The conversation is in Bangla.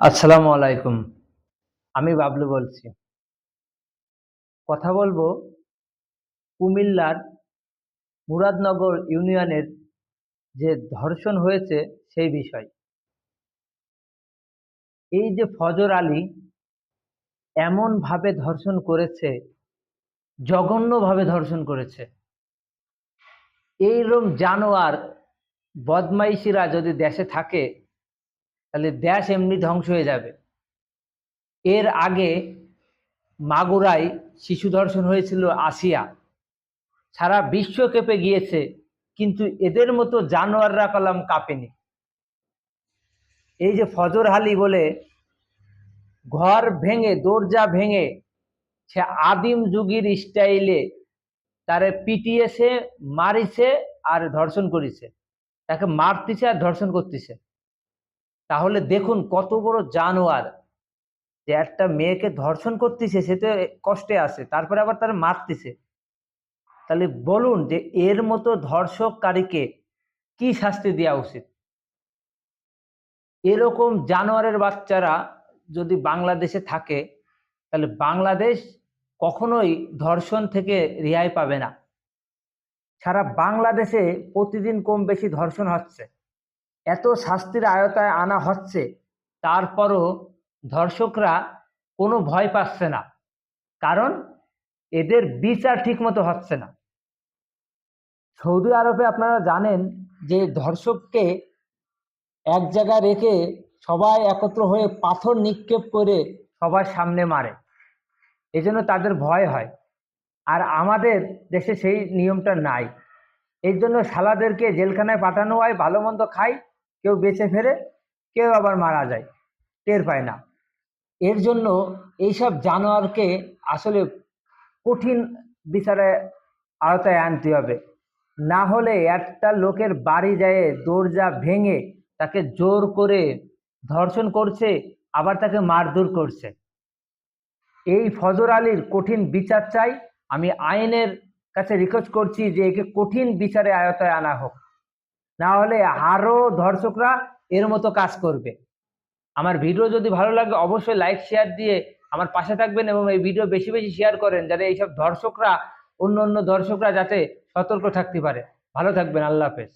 আসসালামু আলাইকুম। আমি বাবলু বলছি। কথা বলব কুমিল্লার মুরাদনগর ইউনিয়নের যে ধর্ষণ হয়েছে সেই বিষয়। এই যে ফজর আলী এমনভাবে ধর্ষণ করেছে, জঘন্যভাবে ধর্ষণ করেছে। এইরকম জানোয়ার, বদমাইশিরা যদি দেশে থাকে তাহলে দেশ এমনি ধ্বংস হয়ে যাবে। এর আগে মাগুরায় শিশু ধর্ষণ হয়েছিল আসিয়া। সারা বিশ্ব কেঁপে গিয়েছে, কিন্তু এদের মতো জানোয়াররা কলাম কাঁপেনি। এই যে ফজর হালি বলে, ঘর ভেঙে, দরজা ভেঙে সে আদিম যুগের স্টাইলে তারে পিটিয়েছে, মারিছে আর ধর্ষণ করেছে। তাকে মারতেছে আর ধর্ষণ করতেছে। তাহলে দেখুন কত বড় জানোয়ার যে একটা মেয়েকে ধর্ষণ করতেছে, সে তো কষ্টে আছে, তারপরে আবার তার মারতেছে। তাহলে বলুন যে এর মতো ধর্ষককারীকে কি শাস্তি দেওয়া উচিত? এরকম জানোয়ারের বাচ্চারা যদি বাংলাদেশে থাকে, তাহলে বাংলাদেশ কখনোই ধর্ষণ থেকে রেহাই পাবে না। সারা বাংলাদেশে প্রতিদিন কম বেশি ধর্ষণ হচ্ছে। এত শাস্তির আয়তায় আনা হচ্ছে, তারপরও ধর্ষকরা কোনো ভয় পাচ্ছে না। কারণ এদের বিচার ঠিকমতো হচ্ছে না। সৌদি আরবে আপনারা জানেন যে ধর্ষককে এক জায়গায় রেখে সবাই একত্র হয়ে পাথর নিক্ষেপ করে সবার সামনে মারে। এজন্য তাদের ভয় হয়। আর আমাদের দেশে সেই নিয়মটা নাই। এর জন্য শালাদেরকে জেলখানায় পাঠানো হয়, ভালো মন্দ খায় কেউ বেঁচে ফেরে, কেউ আবার মারা যায়, টের পায় না। এর জন্য এইসব জানোয়ারকে আসলে কঠিন বিচারে আওতায় আনতে হবে। না হলে একটা লোকের বাড়ি যায় দরজা ভেঙে তাকে জোর করে ধর্ষণ করছে, আবার তাকে মারধর করছে। এই ফজর আলীর কঠিন বিচার চাই। আমি আইনের কাছে রিকোয়েস্ট করছি যে একে কঠিন বিচারে আয়তায় আনা হোক। না হলে আরও ধর্ষকরা এর মতো কাজ করবে। আমার ভিডিও যদি ভালো লাগে, অবশ্যই লাইক শেয়ার দিয়ে আমার পাশে থাকবেন এবং এই ভিডিও বেশি বেশি শেয়ার করেন, যাতে এইসব ধর্ষকরা অন্য অন্য ধর্ষকরা যাতে সতর্ক থাকতে পারে। ভালো থাকবেন, আল্লাহ হাফেজ।